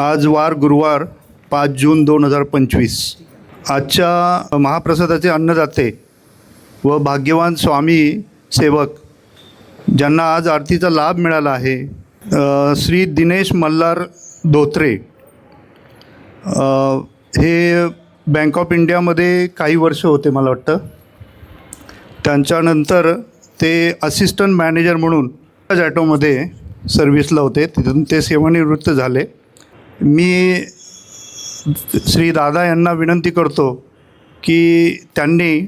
आज वार गुरुवार पाच जून दोन हजार पंचवीस. आजच्या महाप्रसादाचे अन्नदाते व भाग्यवान स्वामी सेवक ज्यांना आज आरतीचा लाभ मिळाला आहे श्री दिनेश मल्हार धोत्रे हे बँक ऑफ इंडियामध्ये काही वर्ष होते मला वाटतं. त्यांच्यानंतर ते असिस्टंट मॅनेजर म्हणून ॲटोमध्ये सर्व्हिसला होते. तिथून ते सेवानिवृत्त झाले. मी श्री दादा यांना विनंती करतो की त्यांनी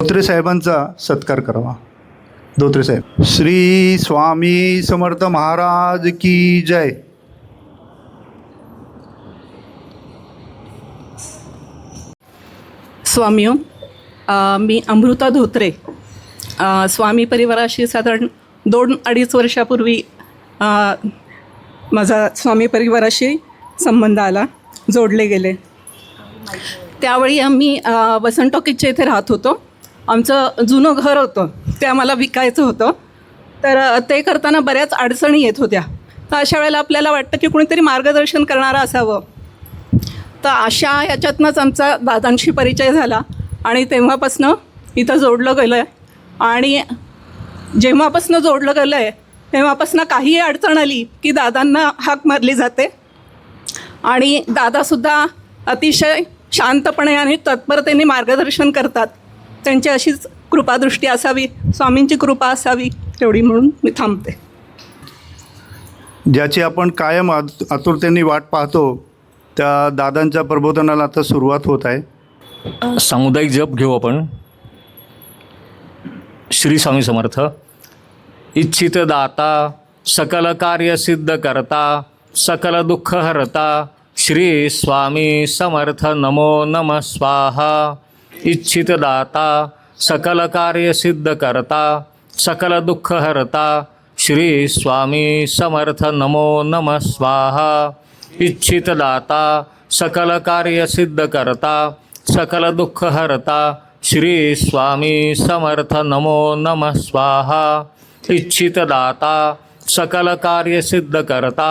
धोत्रे साहेबांचा सत्कार करावा. धोत्रे साहेब. श्री स्वामी समर्थ महाराज की जय. स्वामीओ मी अमृता धोत्रे. स्वामी परिवाराशी साधारण दोन अडीच वर्षापूर्वी माझा स्वामी परिवाराशी संबंध आला जोडले गेले. त्यावेळी आम्ही वसंत टॉकीजच्या इथे राहत होतो. आमचं जुनं घर होतं ते आम्हाला विकायचं होतं. तर ते करताना बऱ्याच अडचणी येत होत्या. तर अशा वेळेला आपल्याला वाटतं की कुणीतरी मार्गदर्शन करणारं असावं. तर अशा ह्याच्यातनंच आमचा दादांशी परिचय झाला आणि तेव्हापासनं इथं जोडलं गेलं आहे आणि जेव्हापासनं जोडलं गेलं आहे तेव्हापासनं काहीही अडचण आली की दादांना हाक मारली जाते. आणि दादासुद्धा अतिशय शांतपणे आणि तत्परतेने मार्गदर्शन करतात. त्यांची अशीच कृपादृष्टी असावी स्वामींची कृपा असावी तेवढी म्हणून मी थांबते. ज्याची आपण कायम आत आतुरतेने वाट पाहतो त्या दादांच्या प्रबोधनाला आता सुरुवात होत आहे. सामुदायिक जप घेऊ आपण. श्री स्वामी समर्थ. इच्छित दाता सकल कार्य सिद्ध करता. सकल दुःख हरता। श्री स्वामी समर्थ नमो नम स्वाहा। इच्छित दाता सकल कार्य सिद्ध करता। सकल दुःख हरता। श्री स्वामी समर्थ नमो नम स्वाहा। इच्छित दाता सकल कार्य सिद्ध करता। सकल दुःख हरता। श्री स्वामी समर्थ नमो नम स्वाहा। इच्छित दाता सकल कार्य सिद्ध करता।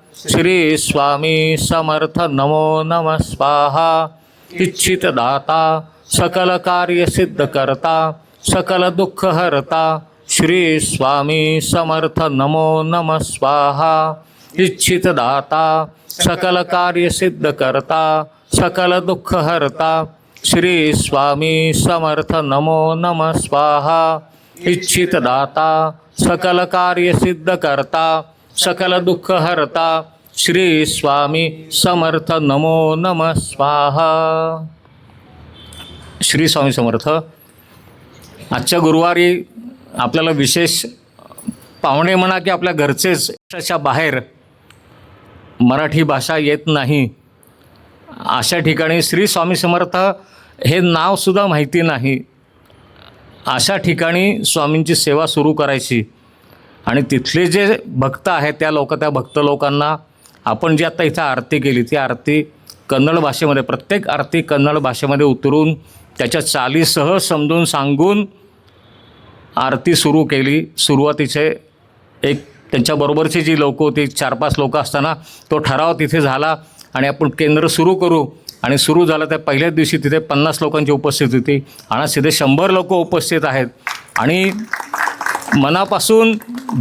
श्री स्वामी समर्थ नमो नम स्वाहा। इच्छित दाता सकल कार्य सिद्ध करता सकल दुःख हरता। श्री स्वामी समर्थ नमो नम स्वाहा। इच्छित दाता सकल कार्य सिद्ध करता सकल दुःख हरता। श्री स्वामी समर्थ नमो नम स्वाहा। इच्छित दाता सकल कार्य सिद्ध करता। सकल दुःख हरता। श्री स्वामी समर्थ। नमो नम। स्वाहा। श्री स्वामी समर्थ। आजच्या गुरुवारी आपल्याला विशेष पाहुणे म्हणा की आपल्या घरचेच अशा बाहेर मराठी भाषा येत नाही. अशा ठिकाणी श्री स्वामी समर्थ हे नावसुद्धा माहिती नाही. अशा ठिकाणी स्वामींची सेवा सुरू करायची. आणि तिथले जे भक्त आहेत त्या लोक त्या भक्त लोकांना आपण जी आता इथं आरती केली ती आरती कन्नड भाषेमध्ये प्रत्येक आरती कन्नड भाषेमध्ये उतरून त्याच्या चालीसह समजून सांगून आरती सुरू केली. सुरुवातीचे एक त्यांच्याबरोबरची जी लोकं होती चार पाच लोकं असताना तो ठराव तिथे झाला आणि आपण केंद्र सुरू करू. आणि सुरू झालं त्या पहिल्याच दिवशी तिथे पन्नास लोकांची उपस्थिती होती. आणि तिथे शंभर लोक उपस्थित आहेत. आणि मनापासून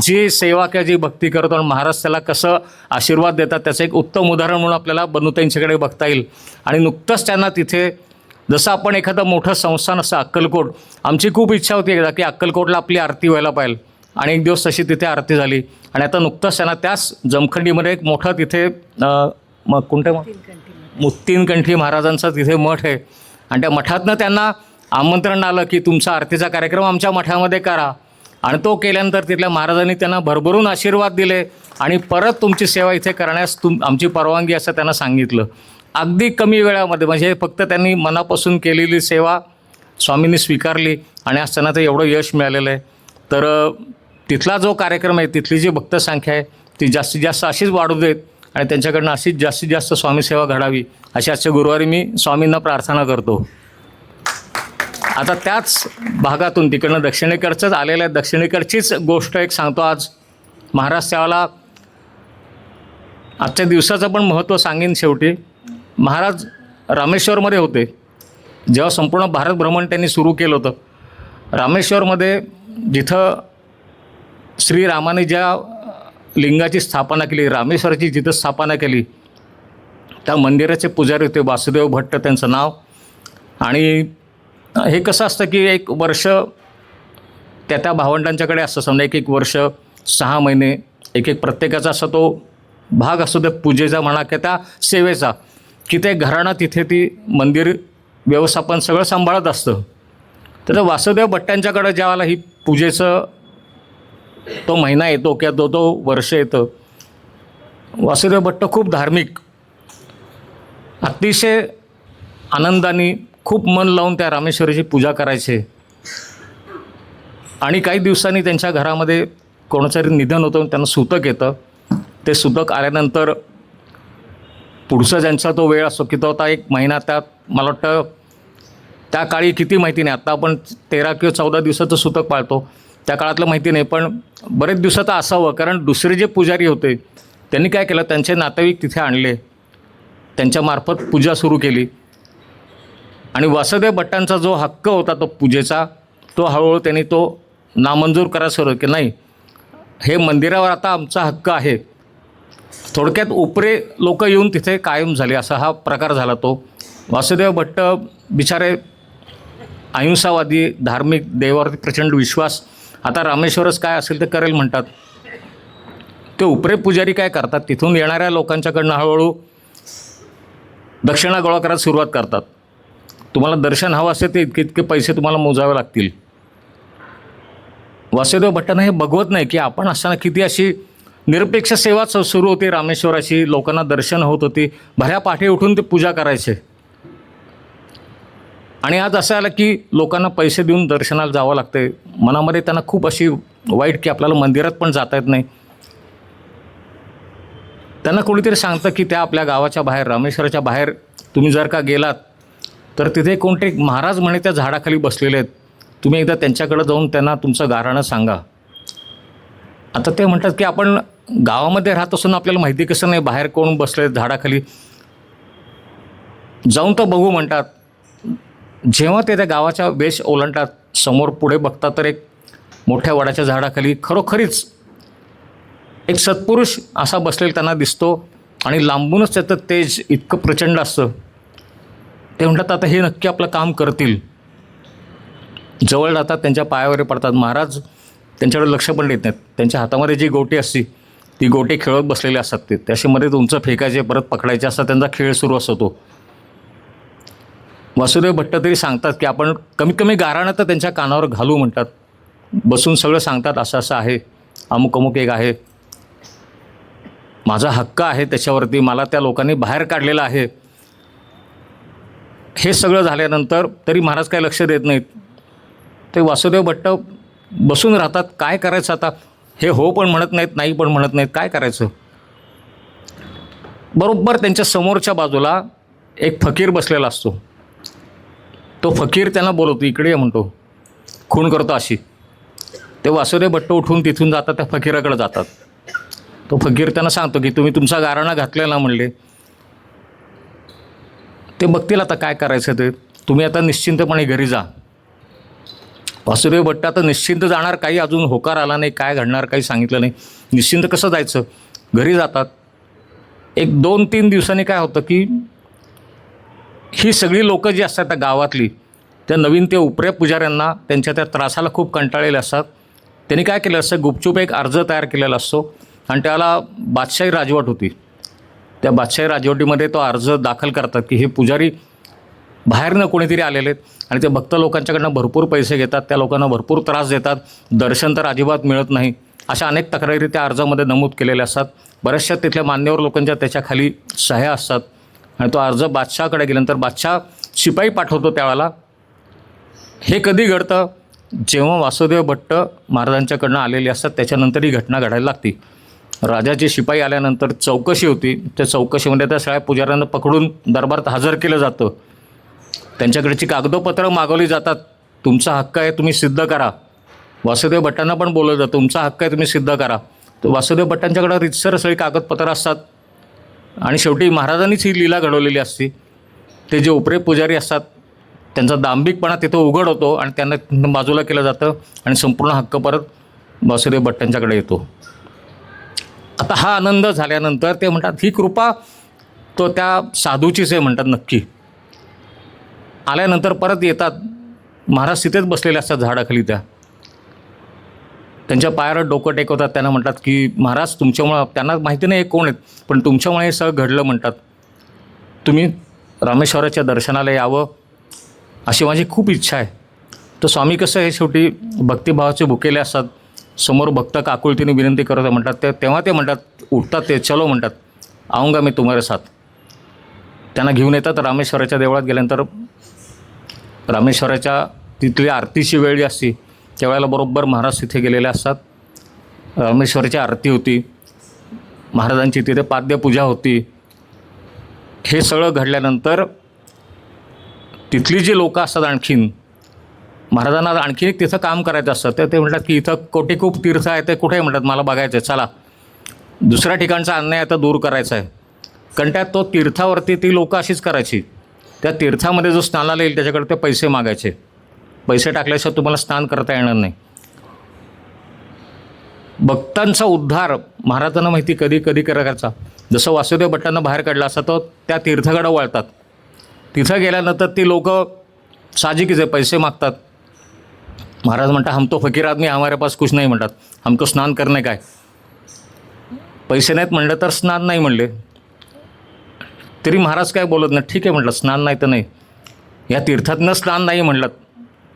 जी सेवा किंवा जी भक्ती करतो आणि महाराज त्याला कसं आशीर्वाद देतात त्याचं एक उत्तम उदाहरण म्हणून आपल्याला बनूताईंच्याकडे बघता येईल. आणि नुकतंच त्यांना तिथे जसं आपण एखादं मोठं संस्थान असं अक्कलकोट आमची खूप इच्छा होती एकदा की अक्कलकोटला आपली आरती व्हायला पाहिजे आणि एक दिवस तशी तिथे आरती झाली. आणि आता नुकतंच त्यांना त्याच जमखंडीमध्ये एक मोठं तिथे मग कोणतं मुत्तीनकंठी महाराजांचा तिथे मठ आहे. आणि त्या मठातनं त्यांना आमंत्रण आलं की तुमचा आरतीचा कार्यक्रम आमच्या मठामध्ये करा. आणि तो केल्यानंतर तिथल्या महाराजांनी त्यांना भरभरून आशीर्वाद दिले आणि परत तुमची सेवा इथे करण्यास तुम आमची परवानगी असं त्यांना सांगितलं. अगदी कमी वेळामध्ये म्हणजे फक्त त्यांनी मनापासून केलेली सेवा स्वामींनी स्वीकारली आणि आज त्यांना ते एवढं यश मिळालेलं आहे. तर तिथला जो कार्यक्रम आहे तिथली जी भक्तसंख्या आहे ती जास्तीत जास्त अशीच वाढू देत आणि त्यांच्याकडनं अशीच जास्तीत जास्त स्वामी सेवा घडावी अशी आजच्या गुरुवारी मी स्वामींना प्रार्थना करतो. आता त्याच भागातून तिकडनं दक्षिणेकडचंच आलेल्या दक्षिणेकडचीच गोष्ट एक सांगतो आज. महाराज त्याला आजच्या दिवसाचं पण महत्त्व सांगेन शेवटी. महाराज रामेश्वरमध्ये होते. जेव्हा संपूर्ण भारत भ्रमण त्यांनी सुरू केलं होतं. रामेश्वरमध्ये जिथं श्रीरामाने ज्या लिंगाची स्थापना केली रामेश्वराची जिथं स्थापना केली त्या मंदिराचे पुजारी होते वासुदेव भट्ट त्यांचं नाव. आणि हे कसं असतं की एक वर्ष त्या त्या भावंडांच्याकडे असतं. समजा एक एक वर्ष सहा महिने एक एक प्रत्येकाचा असा तो भाग असतो त्या पूजेचा म्हणा किंवा त्या सेवेचा. की ते घराणं तिथे ती मंदिर व्यवस्थापन सगळं सांभाळत असतं. तर वासुदेव भट्टांच्याकडं ज्यावेळेला ही पूजेचं तो महिना येतो किंवा तो तो वर्ष येतं वासुदेव भट्ट खूप धार्मिक अतिशय आनंदाने खूप मन लावून त्या रामेश्वरीची पूजा करायचे. आणि काही दिवसांनी त्यांच्या घरामध्ये कोणाचं तरी निधन होतं त्यांना सुतक येतं. ते सुतक आल्यानंतर पुढचा ज्यांचा तो वेळ असतो की तो आता एक महिना त्यात मला वाटतं त्या काळी किती माहिती नाही आता आपण तेरा किंवा चौदा दिवसाचं सुतक पाळतो. त्या काळातलं माहिती नाही पण बरेच दिवसाचं असावं कारण दुसरे जे पुजारी होते त्यांनी काय केलं त्यांचे नातेवाईक तिथे आणले. त्यांच्यामार्फत पूजा सुरू केली. आणि वासुदेव भट्टांचा जो हक्क होता तो पूजेचा तो हळूहळू त्यांनी तो नामंजूर करायला सुरू की नाही हे मंदिरावर आता आमचा हक्क आहे. थोडक्यात उपरे लोक येऊन तिथे कायम झाले असा हा प्रकार झाला तो. वासुदेव भट्ट बिचारे अहिंसावादी धार्मिक देवावरती प्रचंड विश्वास. आता रामेश्वरच काय असेल ते करेल म्हणतात. ते उपरे पुजारी काय करतात? तिथून येणाऱ्या लोकांच्याकडनं हळूहळू दक्षिणा गोळा करायला सुरुवात करतात. तुम्हाला दर्शन हवं असेल ते इतके इतके पैसे तुम्हाला मोजावे लागतील. वासुदेव भट्टांना हे बघवत नाही की आपण असताना किती अशी निरपेक्ष सेवा स- सुरू होती रामेश्वराची लोकांना दर्शन होत होती भऱ्या पाठी उठून ते पूजा करायचे. आणि आज असं आलं की लोकांना पैसे देऊन दर्शनाला जावं लागते मनामध्ये त्यांना खूप अशी वाईट की आपल्याला मंदिरात पण जाता येत नाही. त्यांना कोणीतरी सांगतं की त्या आपल्या गावाच्या बाहेर रामेश्वराच्या बाहेर तुम्ही जर का गेलात तर तिथे कोणते महाराज म्हणे त्या झाडाखाली बसलेले आहेत. तुम्ही एकदा त्यांच्याकडे जाऊन त्यांना तुमचं गाराणं सांगा. आता ते म्हणतात की आपण गावामध्ये राहत असून आपल्याला माहिती कसं नाही बाहेर कोण बसले झाडाखाली. जाऊन तर बघू म्हणतात. जेव्हा ते त्या गावाच्या वेश ओलांडतात समोर पुढे बघतात तर एक मोठ्या वडाच्या झाडाखाली खरोखरीच एक सत्पुरुष असा बसलेला त्यांना दिसतो आणि लांबूनच त्याचं तेज इतकं प्रचंड असतं. ते म्हणतात आता हे नक्की आपलं काम करतील. जवळ जातात त्यांच्या पायावर पडतात. महाराज त्यांच्याकडे लक्ष पण देत नाहीत. त्यांच्या हातामध्ये जी गोटी असते ती गोटी खेळत बसलेले असतात ते. त्याच्यामध्ये उंच फेकायचे परत पकडायचे असा त्यांचा खेळ सुरू असतो वासुदेव भट्ट तरी सांगतात की आपण कमीत कमी गाराणं तर त्यांच्या कानावर घालू म्हणतात. बसून सगळं सांगतात असं असं आहे. अमुक अमुक एक आहे. माझा हक्क आहे त्याच्यावरती. मला त्या लोकांनी बाहेर काढलेला आहे. हे सगळं झाल्यानंतर तरी महाराज काय लक्ष देत नाहीत. ते वासुदेव भट्ट बसून राहतात काय करायचं आता? हे हो पण म्हणत नाहीत नाही पण म्हणत नाहीत काय करायचं? बरोबर त्यांच्या समोरच्या बाजूला एक फकीर बसलेला असतो. तो फकीर त्यांना बोलवतो इकडे म्हणतो. खून करतो अशी. ते वासुदेव भट्ट उठून तिथून जातात त्या फकीराकडे जातात. तो फकीर त्यांना सांगतो की तुम्ही तुमचा गाराणा घातलेला म्हणले. ते बघतील आता काय करायचं ते. तुम्ही आता निश्चिंतपणे घरी जा. वासुदेव भट्ट आता निश्चिंत जाणार काही अजून होकार आला नाही काय घडणार काही सांगितलं नाही. निश्चिंत कसं जायचं? घरी जातात. एक दोन तीन दिवसांनी काय होतं की ही सगळी लोकं जी असतात त्या गावातली त्या नवीन ते उपरे पुजाऱ्यांना त्यांच्या त्या त्रासाला खूप कंटाळलेले असतात. त्यांनी काय केलं असतं गुपचूप एक अर्ज तयार केलेला असतो आणि त्याला बादशाही राजवट होती. त्या बादशाही राजवटीमध्ये तो अर्ज दाखल करतात की हे पुजारी बाहेरनं कोणीतरी आलेले आहेत. आणि ते भक्त लोकांच्याकडनं भरपूर पैसे घेतात त्या लोकांना भरपूर त्रास देतात दर्शन तर अजिबात मिळत नाही. अशा अनेक तक्रारी त्या अर्जामध्ये नमूद केलेल्या असतात. बऱ्याचशा तिथल्या मान्यवर लोकांच्या त्याच्याखाली सह्या असतात. आणि तो अर्ज बादशाहकडे गेल्यानंतर बादशाह शिपाई पाठवतो त्यावेळेला. हे कधी घडतं? जेव्हा वासुदेव भट्ट महाराजांच्याकडनं आलेले असतात त्याच्यानंतर ही घटना घडायला लागते. राजाचे शिपाई आल्यानंतर चौकशी होती. त्या चौकशीमध्ये त्या सगळ्या पुजाऱ्यांना पकडून दरबारात हजर केलं जातं. त्यांच्याकडची कागदोपत्रं मागवली जातात. तुमचा हक्क आहे तुम्ही सिद्ध करा. वासुदेव भट्टांना पण बोललं जातं तुमचा हक्क आहे तुम्ही सिद्ध करा. तर वासुदेव भट्टांच्याकडं रितसर सगळी कागदपत्रं असतात. आणि शेवटी महाराजांनीच ही लीला घडवलेली असते. ते जे उपरे पुजारी असतात त्यांचा दांभिकपणा तिथं उघड होतो आणि त्यांना बाजूला केलं जातं आणि संपूर्ण हक्क परत वासुदेव भट्टांच्याकडे येतो. आता हा आनंद झाल्यानंतर ते म्हणतात ही कृपा तो त्या साधूचीच आहे म्हणतात नक्की. आल्यानंतर परत येतात. महाराज तिथेच बसलेले असतात झाडाखाली त्या. त्यांच्या पायावर डोकं टेकवतात. त्यांना म्हणतात की महाराज तुमच्यामुळं त्यांना माहिती नाही हे कोण आहेत पण तुमच्यामुळे हे सगळं घडलं म्हणतात. तुम्ही रामेश्वराच्या दर्शनाला यावं अशी माझी खूप इच्छा आहे. तर स्वामी कसं आहे? शेवटी भक्तिभावाचे भुकेले असतात. समोर भक्त काकुळतीने विनंती करत आहे म्हणतात ते तेव्हा ते म्हणतात उठतात ते चलो म्हणतात आऊंगा मी तुम्हारे साथ. त्यांना घेऊन येतात रामेश्वराच्या देवळात गेल्यानंतर रामेश्वराच्या तिथली आरतीची वेळ जी असते त्यावेळेला बरोबर महाराज तिथे गेलेले असतात. रामेश्वराची आरती होती महाराजांची तिथे पाद्यपूजा होती. हे सगळं घडल्यानंतर तिथली जी लोकं असतात आणखीन महाराजांना आणखी एक तिथं काम करायचं असतं तर ते म्हणतात की इथं कोटी खूप तीर्थ आहे ते कुठे म्हणतात मला बघायचं आहे चला. दुसऱ्या ठिकाणचा अन्याय आता दूर करायचा आहे. कारण त्यात तो तीर्थावरती ती लोकं अशीच करायची. त्या तीर्थामध्ये जो स्नानाला येईल त्याच्याकडे ते पैसे मागायचे. पैसे टाकल्याशिवाय तुम्हाला स्नान करता येणार नाही. भक्तांचा उद्धार महाराजांना माहिती कधी कधी करायचा. जसं वासुदेव भट्टांना बाहेर काढला असता तो त्या तीर्थाकडं वळतात. तिथं गेल्यानंतर ती लोक साजिकीचे पैसे मागतात. महाराज म्हणतात हम तो फकीर आदमी हमारे पास कुछ नाही म्हणतात. हमको स्नान करणे काय पैसे नाहीत म्हणलं तर स्नान नाही म्हणले. तरी महाराज काय बोलत नाही ठीक आहे म्हटलं स्नान नाही तर नाही. या तीर्थातनं स्नान नाही म्हणलं.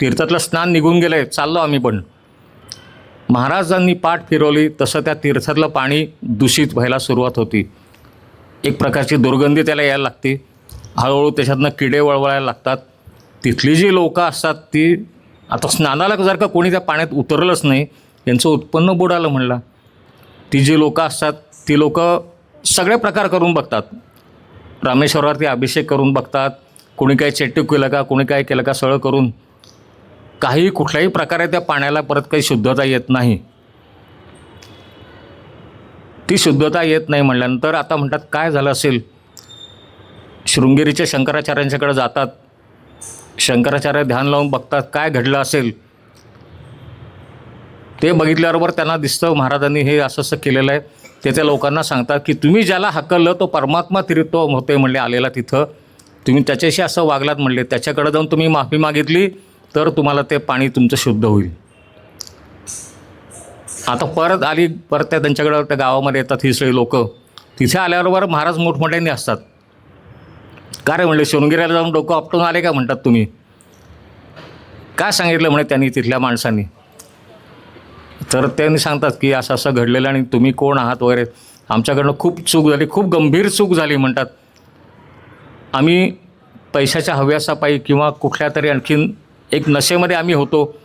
तीर्थातलं स्नान निघून गेलं आहे चाललो आम्ही पण. महाराजांनी पाठ फिरवली तसं त्या तीर्थातलं पाणी दूषित व्हायला सुरुवात होती. एक प्रकारची दुर्गंधी त्याला यायला लागते. हळूहळू त्याच्यातनं किडे वळवळायला लागतात. तिथली जी लोकं असतात ती आता स्नानाला जर का कोणी त्या पाण्यात उतरलंच नाही यांचं उत्पन्न बुडालं म्हणला. ती जी लोकं असतात ती लोकं सगळे प्रकार करून बघतात. रामेश्वरावरती अभिषेक करून बघतात कोणी काही चेटूक केलं का कोणी काय केलं का सगळं करून. काही कुठल्याही प्रकारे त्या पाण्याला परत काही शुद्धता येत नाही. ती शुद्धता येत नाही म्हणल्यानंतर आता म्हणतात काय झालं असेल? शृंगेरीच्या शंकराचार्यांच्याकडे जातात. शंकराचार्य ध्यान लावून बघतात काय घडलं असेल. ते बघितल्याबरोबर त्यांना दिसतं महाराजांनी हे असं असं केलेलं आहे. ते त्या लोकांना सांगतात की तुम्ही ज्याला हकललं तो परमात्मा तिरित्व होते म्हणले आलेला तिथं. तुम्ही त्याच्याशी असं वागलात म्हणले त्याच्याकडे जाऊन तुम्ही माफी मागितली तर तुम्हाला ते पाणी तुमचं शुद्ध होईल. आता परत आली परत त्या त्यांच्याकडं त्या गावामध्ये येतात ही सगळी लोकं. तिथे आल्याबरोबर महाराज मोठमोठ्यांनी असतात का रे म्हणले शिवणगिऱ्याला जाऊन डोकं आपटून आले का म्हणतात तुम्ही? काय सांगितलं म्हणे त्यांनी तिथल्या माणसांनी? तर त्यांनी सांगतात की असं असं घडलेलं आणि तुम्ही कोण आहात वगैरे. आमच्याकडनं खूप चूक झाली खूप गंभीर चूक झाली म्हणतात. आम्ही पैशाच्या हव्यासापायी किंवा कुठल्या तरी आणखीन एक नशेमध्ये आम्ही होतो.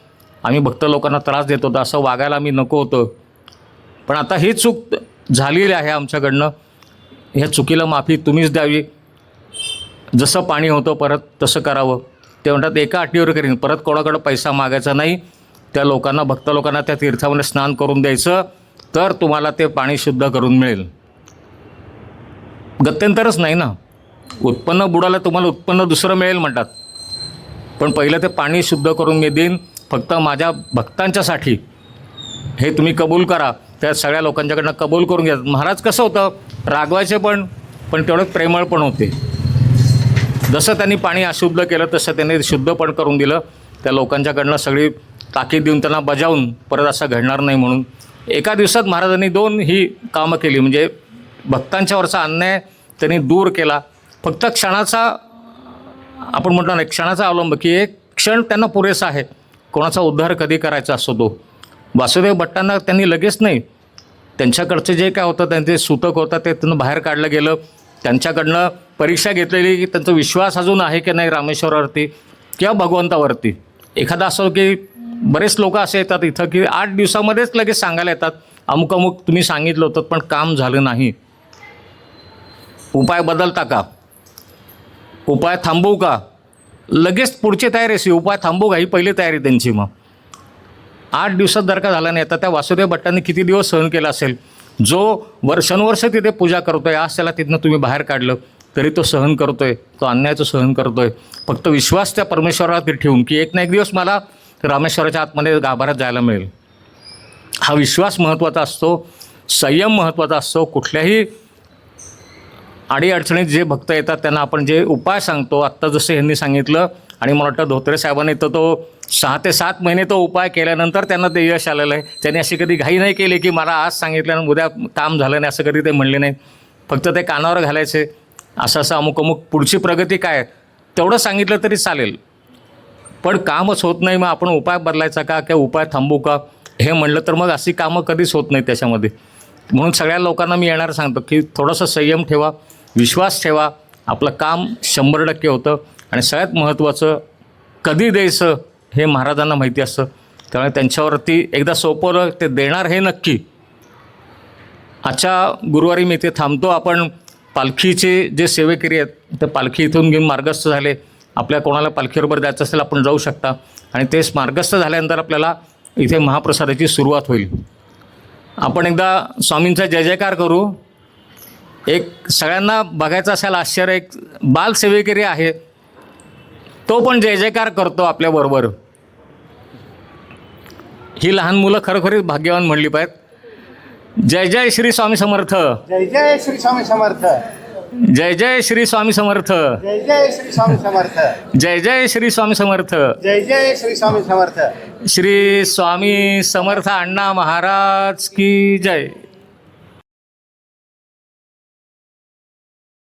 आम्ही भक्त लोकांना त्रास देत होतो असं वागायला आम्ही नको होतं. पण आता ही चूक झालेली आहे आमच्याकडनं. ह्या चुकीला माफी तुम्हीच द्यावी. जसं पाणी होतं परत तसं करावं. ते म्हणतात एका अटीवर करीन. परत कोणाकडं पैसा मागायचा नाही त्या लोकांना भक्त लोकांना त्या तीर्थामध्ये स्नान करून द्यायचं तर तुम्हाला ते पाणी शुद्ध करून मिळेल. गत्यंतरच नाही ना. उत्पन्न बुडाला तुम्हाला उत्पन्न दुसरं मिळेल म्हणतात. पण पहिलं ते पाणी शुद्ध करून मी देईन. फक्त माझ्या भक्तांच्यासाठी. हे तुम्ही कबूल करा. त्या सगळ्या लोकांच्याकडनं कबूल करून घ्या. महाराज कसं होतं? रागवायचे पण पण तेवढंच प्रेमळ पण होते. जसं त्यांनी पाणी अशुद्ध केलं तसं त्यांनी शुद्ध पण करून दिलं. त्या लोकांच्याकडनं सगळी ताकीद देऊन त्यांना बजावून परत असं घडणार नाही म्हणून. एका दिवसात महाराजांनी दोन ही कामं केली म्हणजे भक्तांच्यावरचा अन्याय त्यांनी दूर केला. फक्त क्षणाचा आपण म्हणतो ना क्षणाचा अवलंब की एक क्षण त्यांना पुरेसा आहे. कोणाचा उद्धार कधी करायचा असतो तो. वासुदेव भट्टांना त्यांनी लगेच नाही त्यांच्याकडचं जे काय होतं त्यांचे सूतक होतं ते त्यांना बाहेर काढलं गेलं. त्यांच्याकडनं परीक्षा घेतलेली की त्यांचा विश्वास अजून आहे की नाही रामेश्वरावरती किंवा भगवंतावरती? एखादा असो की बरेच लोक असे येतात इथं की आठ दिवसामध्येच लगेच सांगायला येतात अमुक अमुक तुम्ही सांगितलं होतं पण काम झालं नाही. उपाय बदलता का? उपाय थांबवू का? लगेच पुढची तयारी अशी उपाय थांबवू का? ही पहिली तयारी त्यांची मग. आठ दिवसात जर का झाला नाही तर त्या वासुदेव भट्टांनी किती दिवस सहन केला असेल? जो वर्षानुवर्ष तिथे पूजा करतोय आज त्याला तिथनं तुम्ही बाहेर काढलं. तरी तो सहन करतोय तो अन्यायाचं सहन करतोय. फक्त विश्वास त्या परमेश्वरावरती ठेवून की एक ना एक दिवस मला रामेश्वराच्या आतमध्ये गाभाऱ्यात जायला मिळेल. हा विश्वास महत्त्वाचा असतो संयम महत्त्वाचा असतो. कुठल्याही अडीअडचणीत जे भक्त येतात त्यांना आपण जे उपाय सांगतो आत्ता जसं यांनी सांगितलं आणि मला वाटतं धोत्रे साहेबांनी तर तो सहा ते सात महिने तो उपाय केल्यानंतर त्यांना ते यश आलेलं आहे. त्यांनी अशी कधी घाई नाही केली की मला आज सांगितलं उद्या काम झालं नाही असं कधी ते म्हणले नाही. फक्त ते कानावर घालायचे. असं असं अमुक अमुक पुढची प्रगती काय आहे, तेवढं सांगितलं तरी चालेल. पण कामच होत नाही मग आपण उपाय बदलायचा का? किंवा उपाय थांबू का? हे म्हणलं तर मग अशी कामं कधीच होत नाही त्याच्यामध्ये. म्हणून सगळ्या लोकांना मी येणार सांगतो की थोडंसं संयम ठेवा विश्वास ठेवा. आपलं काम शंभर टक्के होतं. आणि सगळ्यात महत्त्वाचं कधी द्यायचं हे महाराजांना माहिती असतं. त्यामुळे त्यांच्यावरती एकदा सोपवलं ते देणार हे नक्की. आजच्या गुरुवारी मी इथे थांबतो. आपण पालखीचे जे सेवेकरी आहेत ते पालखी इथून घेऊन मार्गस्थ झाले. आपल्या कोणाला पालखीबरोबर जायचं असेल आपण जाऊ शकता. आणि ते मार्गस्थ झाल्यानंतर आपल्याला इथे महाप्रसादाची सुरुवात होईल. आपण एकदा स्वामींचा जय जयकार करू. एक सगळ्यांना बघायचं असेल आश्चर्य एक बालसेवेकरी आहे. तो पण जय जयकार करतो आपल्याबरोबर. ही लहान मुलं खरोखरीच भाग्यवान म्हणली पाहिजेत. जय जय श्री स्वामी समर्थ. जय जय श्री स्वामी समर्थ. जय जय श्री स्वामी समर्थ. जय जय श्री स्वामी समर्थ. जय जय श्री स्वामी समर्थ. जय जय श्री स्वामी समर्थ. श्री स्वामी समर्थ अण्णा महाराज की जय.